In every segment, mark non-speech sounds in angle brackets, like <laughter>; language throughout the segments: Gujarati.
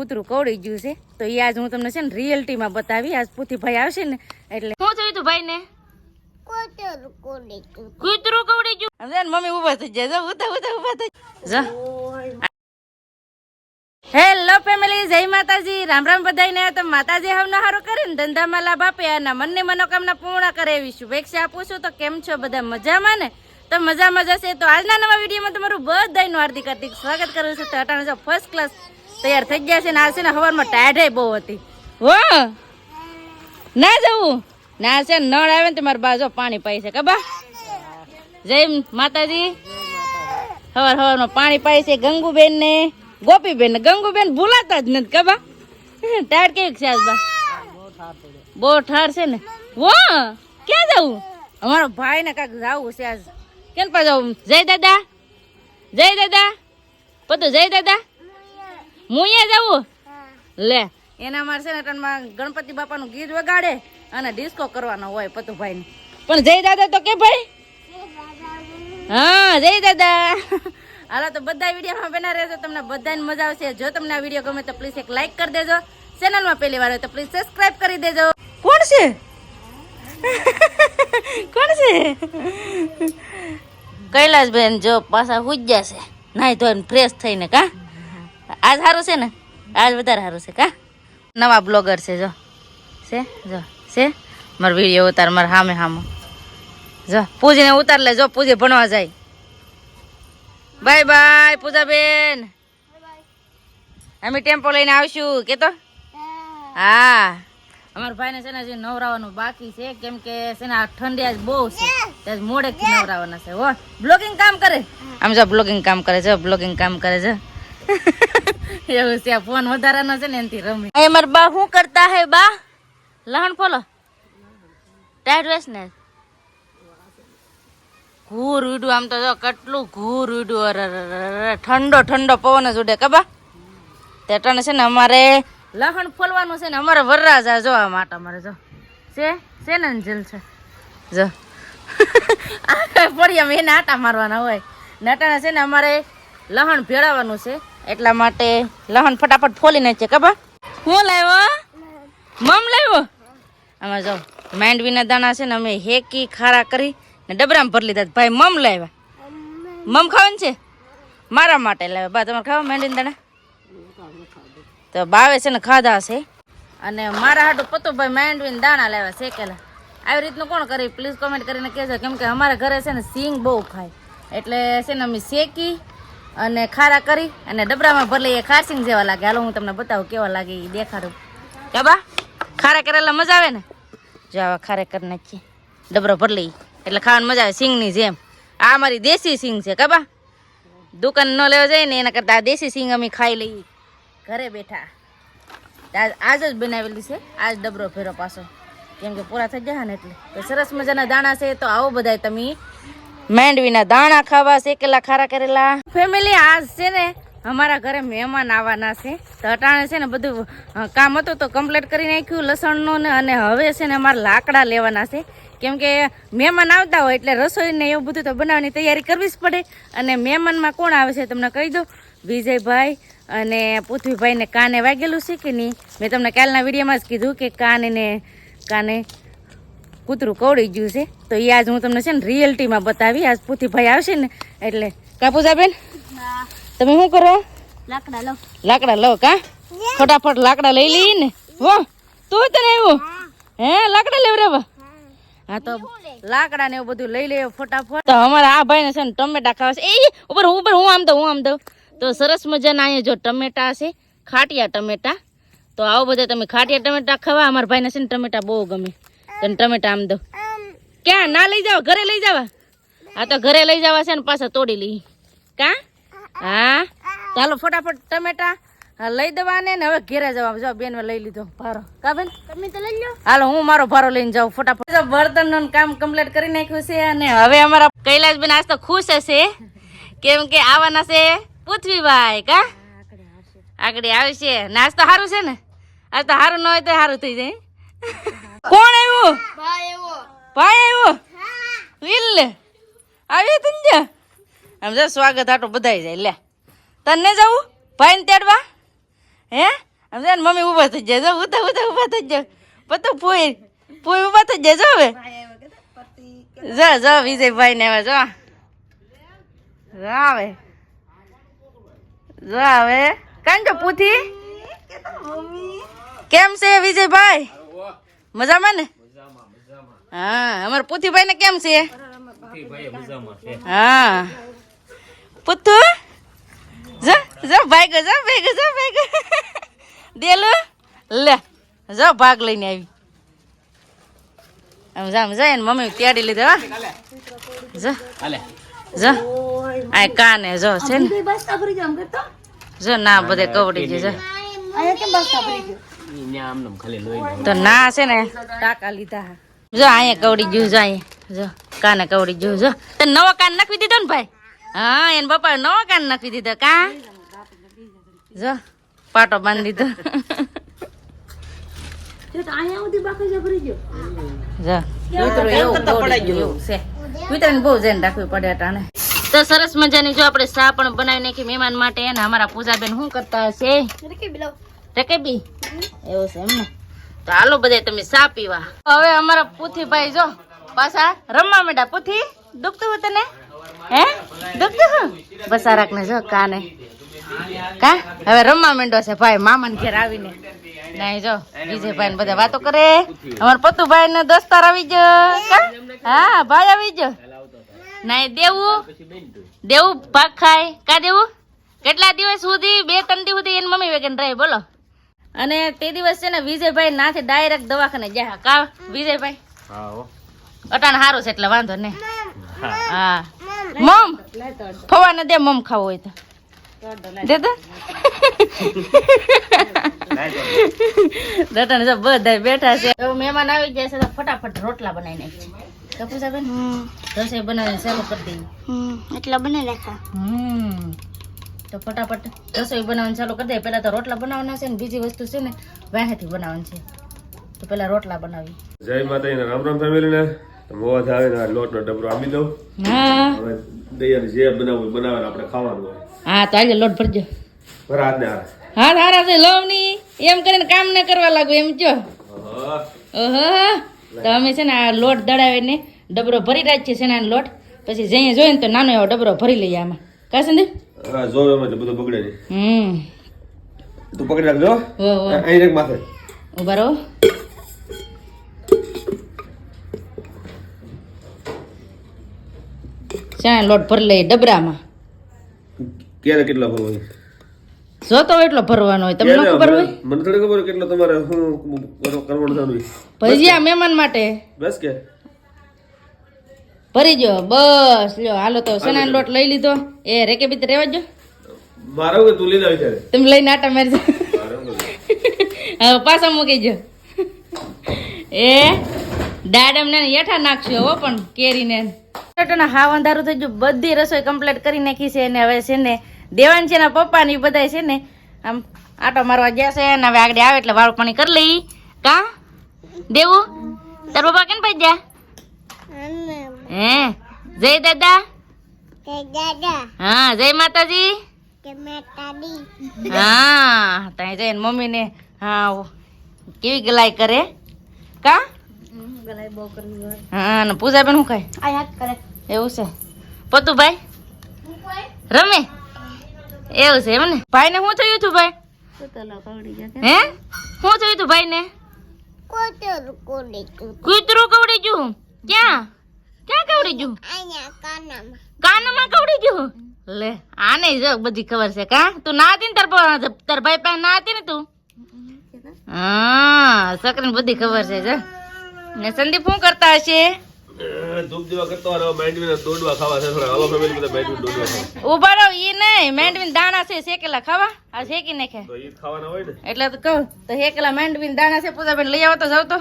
કૂતરું કવડી ગયું છે. તો એ આજ હું તમને છે ને રિયલ્ટીમાં બતાવી. આજ પૂથીભાઈ આવશે ને એટલે શું થયું તું ભાઈ ને કૂતરું કવડી ગયું. સમજે મમ્મી ઊભા થઈ જાય ઉતા ઉતા ઊભા થઈ જા. હેલો ફેમિલી જય માતાજી. રામ રામ બધાઈને તો માતાજી હવનો હારો કરીને ધંધામાં લાભ આપે અને મનની મનોકામના પૂર્ણ કરે એવી શુભેચ્છા આપું છું. તો કેમ છો બધા? મજામાં ને? તો મજામાં જશે તો આજના નવા વિડીયોમાં તમારું બધાનું હાર્દિક હાર્દિક સ્વાગત કરું છું. તો અટાણે ફર્સ્ટ ક્લાસ તૈયાર થઈ ગયા છે ને આ છે ને સવારમાં ટાઢે બહુ હતી. હો? ના જવું? ના છે નળ આવે ને તો મારા બાજુ પાણી પાઈ છે કબા જય માતાજી. સવાર સવારમાં પાણી પાય છે ગંગુબેન ને. ગોપીબેન ને. ગંગુબેન ભૂલાતા જ નથી કબા ટાઢ કેવી છે આજ બા? બહુ ઠાર છે ને. વો ક્યાં જવું? અમારો ભાઈ ને કાંઈક જવું છે આજ. કેમ પા જય દાદા. જય દાદા. પતો જય દાદા. મુએ જવું લે. એના મારે છે ને ટનમાં ગણપતિ બાપાનું ગીત વગાડે અને ડિસ્કો કરવાનો હોય પતુભાઈને. પણ જય દાદા તો કે ભાઈ? હા જય દાદા. <laughs> હાલો તો બધા વિડીયોમાં બના રહેજો. તમને બધાને મજા આવશે. જો તમને આ વીડિયો ગમે તો પ્લીઝ એક લાઈક કરી દેજો. ચેનલમાં પહેલી વાર હોય તો પ્લીઝ સબસ્ક્રાઇબ કરી દેજો. કોણ છે? <laughs> કોણ છે? કૈલાસબેન જો પાછા હુજ્યા છે નાઈ ધોઈને ફ્રેશ થઈને કા? આજ સારું છે ને? આજ વધારે સારું છે કા? નવા બ્લોગર છે, જો. છે? જો. છે? મારો વીડિયો ઉતાર મારા સામે સામે જો. પૂજીને ઉતાર લે, જો પૂજી ભણવા જાય. બાય બાય, પૂજાબેન. અમે ટેમ્પો લઈને આવશું કે તો હા. અમારા ભાઈને છે ને હજી નવરાવાનું બાકી છે, કેમ કે છે ને આ ઠંડી આજ બહુ છે. ત્યાં મોડેકથી નવરાવાના છે, હો. બ્લોગિંગ કામ કરે? આમ જો બ્લોગિંગ કામ કરે છે, બ્લોગિંગ કામ કરે છે. <laughs> છે ને ને. ઠંડો ઠંડો પવન જ ઉડે કબા તે છે ને અમારે લહણ ફોલવાનું છે ને અમારે વરરાજા જો આ માટ અમારે, જો. છે? ને જેલ છે. જો. <laughs> પડી અમે એને આટા મારવાના હોય. નટાણા છે ને અમારે લહણ ભેળાવાનું છે. એટલા માટે લહણ ફટાફટ ફોલી નાખે કબા હું લાવ્યો? મમ લાવ્યો? આમાં જો, માંડવીના દાણા છે ને અમે હેકી, ખારા કરી ને ડબરામાં ભરી લીધા ભાઈ, મમ લાવ્યા. મમ ખાવાનું છે? મારા માટે લાવ્યા. બા, તમારે ખાવા માંડવીના દાણા? તો બાવે છે ને ખાધા છે. અને મારા હાટું પતુભાઈ માંડવીને દાણા લાવ્યા શેકેલા આવી રીતનું કોણ કરી? પ્લીઝ કોમેન્ટ કરીને કહેજો. કેમ કે અમારા ઘરે છે ને સિંગ બહુ ખાય. એટલે છે ને અમે શેકી અને ખારા કરી અને ડબરામાં ભરી લઈએ ખારસિંગ જેવા લાગે. હાલો, હું તમને બતાવું કેવા લાગે એ દેખાડું. કે બા, ખારા કરેલા મજા આવે ને? જો આવા ખારે કરી નાખીએ. ડબરો ભરી લઈએ. એટલે ખાવાની મજા આવે સિંગની જેમ. આ અમારી દેશી સિંગ છે કબા દુકાન ન લેવા જાય ને એના કરતાં આ દેશી સિંગ અમે ખાઈ લઈએ. ઘરે બેઠા. આજ જ બનાવેલી છે. આજ ડબરો ફેરો પાછો. કેમ કે પૂરા થઈ ગયા ને એટલે. સરસ મજાના દાણા છે, તો આવો બધા તમે. માંડવીના દાણા ખાવા શેકેલા ખારા કરેલા. ફેમિલી આજ છે ને, અમારા ઘરે મહેમાન આવવાના છે. તો અટાણે છે ને બધું કામ હતું તો કમ્પ્લીટ કરી નાખ્યું લસણનું ને, અને હવે છે ને અમારે લાકડા લેવાના છે. કેમ કે મહેમાન આવતા હોય એટલે રસોઈ ને એવું બધું તો બનાવવાની તૈયારી કરવી જ પડે. અને મહેમાનમાં કોણ આવે છે તમને કહી દઉં. વિજયભાઈ અને પૃથ્વીભાઈને કાને વાગેલું છે કે નહીં? મેં તમને કાલના વિડીયોમાં જ કીધું કે કાને ને કાને કૂતરું કવડી ગયું છે. તો એ આજ હું તમને છે ને રિયલ્ટીમાં બતાવી. આજ પુથીભાઈ આવશે ને એટલે. કાપુજાબેન તમે શું કરો? લાકડા લો લાકડા લો કા? ફટાફટ લાકડા લઈ લઈએ ને. વો તું તને આવ્યું હે. લાકડા લેવડાવવા હા. તો લાકડા ને એવું બધું લઈ લે ફટાફટ. તો અમારા આ ભાઈ ને છે ને ટમેટા ખાવા છે. એ ઉપર ઉપર હું આમ દઉં હું આમ દઉં. તો સરસ મજાના અહીંયા જો ટમેટા છે ખાટિયા ટમેટા. તો આવો બધા તમે ખાટિયા ટમેટા ખાવા. અમારા ભાઈને છે ને ટમેટા બહુ ગમે. તને ટમેટા આમ દઉં. ક્યાં? ના લઈ જાવ ઘરે લઈ જવા? હા તો ઘરે લઈ જવા છે ને પાછા તોડી લઈ. કા? હા? ચાલો ફટાફટ ટમેટા લઈ દેવાને ને હવે ઘેરે જવા. જો બેન લઈ લીધો ભારો. કા બેન? તમે તો લઈ લો હાલો હું મારો ભારો લઈને જાઉં ફટાફટ. બર્તનનું કામ કમ્પ્લીટ કરી નાખ્યું છે અને હવે અમારા કૈલાસબેન આજ તો ખુશ હશે. કેમ કે આવવાના છે પૃથ્વીભાઈ કા? આગળ આવશે. નાસ્તો સારું છે ને? આજ તો સારું ન હોય તો સારું થઈ જાય. કોણ આવ્યું? ભાઈ એવો ભાઈ આવ્યો? લે આવી તું આમ જો સ્વાગત આટલું બધાય જાય. લે. તને જવું? ભાઈને તેડવા? હે? આમ જાય મમ્મી ઊભા થઈ જાય. જો ઉતા ઉતા ઊભા થઈ જાય. પતો ફોઈ ફોઈ ઊભા થઈ જાય. જો હવે. જો જો વિજયભાઈ ને હવે જો. આવે જો આવે કાન જો પૂથી. કેમ છે વિજયભાઈ? મજામાં ને? હા અમારા પુથીભાઈ ને કેમ છે? હા. પુથુ જો જો ભાઈ ગયો ભાઈ ગયો ભાઈ ગયો. દેલું લે જો ભાગ લઈને આવી. આમ જામ જાય ને મમ્મી તેડી લીધો હા. જો જો. આ કાને જો છે ને. જો ના બધે કવડી ગઈ જો. તો ના છે ને ટાકા લીધા જો અહીંયા કવડી ગયું જો અહીંયા જો કાને કવડી ગયું જો. તે નવો કાન નાખી દીધો ને ભાઈ? હા એને પપ્પા નવો કાન નાખી દીધો. કા? જો પાટો બાંધી દીધો. તો સરસ મજાની જો આપણે સા પણ બનાવી નાખી મહેમાન માટે અમારા પૂજાબેન શું કરતા હશે? રકેબી એવું છે એમને તો હાલો બધા તમે સા પીવા. હવે અમારા પુથીભાઈ જો પાછા રમવા માંડ્યા. પુથી દુખતું હતું તને? હે? દુખતું હું બસા રાખને જો કાને. કા? હવે રમવા માંડ્યો છે ભાઈ મામાને ઘેર આવીને. નહીં જો બીજે ભાઈ બધા વાતો કરે. અમારા પતુભાઈ ને દોસ્તાર આવી ગયો. હા ભાઈ આવી ગયો. નહીં દેવું? દેવું ભાગ ખાય. કા દેવું? કેટલા દિવસ સુધી? બે ત્રણ દિવસ સુધી એની મમ્મી વેગન રહે બોલો. અને તે દિવસ છે ને વિજયભાઈ નાથી ડાયરેક્ટ દવાખાને ગયા. કા? વિજયભાઈ? અટાણ સારું છે એટલે વાંધો નહીં. હા. મમ! ફવાને દે મમ ખાવું હોય તો. દે દે દટાને જો બધા બેઠા છે. મહેમાન આવી ગયા છે તો ફટાફટ રોટલા બનાવી રસોઈ બનાવીને ચાલુ કરી દઈએ? એટલા બને નાખા હમ. તો ફટાફટ રસોઈ બનાવવાનું ચાલુ કરી દે. પહેલાં તો રોટલા બનાવવાના છે ને બીજી વસ્તુ છે ને વાહેથી બનાવવાની છે. તો પહેલા રોટલા બનાવી. જય માતાજીને રામ રામ ફેમિલીને મોવા આવે ને લોટનો ડબરો આપી દઉં. હા. હવે દૈયાને જે બનાવવું બનાવે આપણે ખાવાનું હોય. હા તો આજે લોટ ભરજો. ભરા ને હાથ હા સારા છે લવની એમ કરીને કામ ન કરવા લાગુ એમ જો. હા ઓહો. તો અમે છે ને આ લોટ દળાવીને ડબરો ભરી રાખીએ છે ને લોટ. પછી જઈએ જોઈએ ને તો નાનો એવો ડબરો ભરી લઈએ આમાં. કાશે સંદીપ હા જો એમ એટલે બધું બગડે નહીં. હમ. તું પકડી રાખજો હો. હો અહીં એક માથે. ઊભા રહો. ચાય લોટ ભરી લઈએ ડબરામાં. ક્યારે કેટલો ભરવો? જોતો હોય એટલો ભરવાનો હોય. તમને ખબર હોય? મને થોડી ખબર કેટલો તમારે શું કરવાનું થવાનું. ભજીયા મહેમાન માટે. બસ કે? ભરી જો બસ લ્યો હાલો તો સણાનો લોટ લઈ લીધો. એ રેકે બીતે રેવા જો મારે કે તું લઈને આવી ત્યારે. તમે લઈને આટા મારી હા <laughs> હવે પાછા મૂકી જો <laughs> એ દાડમ ને હેઠા નાખશું હો પણ કેરીને. ટોટોના હાવ અંધારું થઈ ગયું. બધી રસોઈ કમ્પ્લીટ કરી નાખી છે અને હવે છે ને દેવાન છે ને પપ્પા ને બધા છે ને આમ આટો મારવા ગયા છે ને હવે આગળ આવે એટલે વાળ પાણી કરી લઈ. કા? દેવું? તાર પપ્પા કેમ ભાઈ ગયા હે? જય દાદા. દાદા. હા જય માતાજી. જય માતાજી. હા ત્યાં જઈને મમ્મીને હા કેવી ગલાઈ કરે? કા? ગલાઈ બહુ કરવી હોય હા ને પૂજાબેન શું કહે આ યાદ કરે. એવું છે. પતુભાઈ રમે? એવું છે એમ ને ભાઈને શું થયું હતું ભાઈ? હે? શું થયું હતું ભાઈને? ને કૂતરું કવડી ગયું. ક્યાં? ક્યાં કવડી ગયું? અહીંયા કાનામાં. કાનમાં કવડી ગયું? લે આને જો બધી ખબર છે કા? તું ના હતી ને તાર પ- તાર ભાઈ પાસે ના હતી ને તું? હા સકરીને બધી ખબર છે જો. ને સંદીપ શું કરતા હશે? અ, ધૂપ જેવા કરતો હોય ને હવે માંડવીને દોડવા ખાવા છે થોડા હાલો ફેમિલી બધા માંડવીને દોડવા ખાવા. ઊભા રહો ઈ નહીં માંડવીને દાણા છે શેકેલા ખાવા? આ શેકી નાખે. તો ઈ જ ખાવાના હોય ને. એટલે તો કહું તો શેકેલા માંડવીને દાણા છે પૂજાબેન લઈ આવો તો જાવ તો.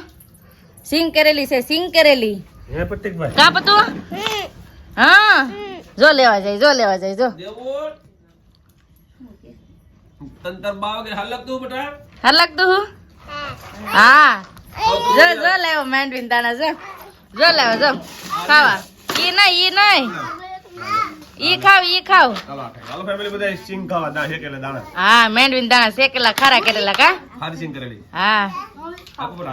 સિંગ કરેલી છે સિંગ કરેલી. હે પ્રતિકભાઈ? કા પતું હા. જો લેવા જાય જો લેવા જાય જો. દેવું તંતર બાવ કે હાલક તું બેટા. હા? જો જો લેવો માંડવીને દાણા જો. જો લેવો જો. ખાવા. ઈ નહીં ઈ નહીં. ઈ ખાવ ઈ ખાવ. હાલો ફેમિલી બધા સિંગ ખાવા. દા હેકેલા દાણા. હા મેંડવીન દાણા શેકેલા ખારા કરેલા કા? હારી સિંગ કરેલી. હા.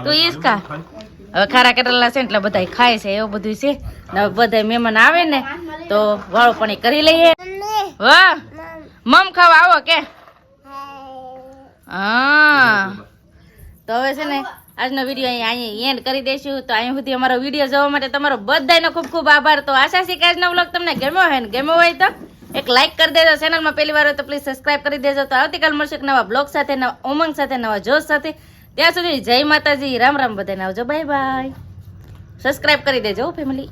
તું ઈસ ખા. હવે ખારા કરેલા છે એટલે બધા ખાય છે, એવું બધું છે. ને બધા મહેમાન આવે ને, તો વાળો પાણી કરી લઈએ. મમ ખાવા આવો કે? તો હવે છે ને, આજનો વીડિયો અહીં અહીંયા એન્ડ કરી દઈશું. તો અહીં સુધી અમારો વીડિયો જોવા માટે તમારો બધાનો ખૂબ ખૂબ આભાર. તો આશા છે કે આજનો વ્લોગ તમને ગમ્યો હોય ને ગમ્યો હોય તો એક લાઇક કરી દેજો. ચેનલમાં પહેલી વાર હોય તો પ્લીઝ સબસ્ક્રાઇબ કરી દેજો. તો આવતીકાલ મળશે નવા બ્લોગ સાથે, નવા ઉમંગ સાથે, નવા જોશ સાથે. ત્યાં સુધી જય માતાજી રામ રામ બધાને આવજો. બાય બાય સબસ્ક્રાઈબ કરી દેજો ફેમિલી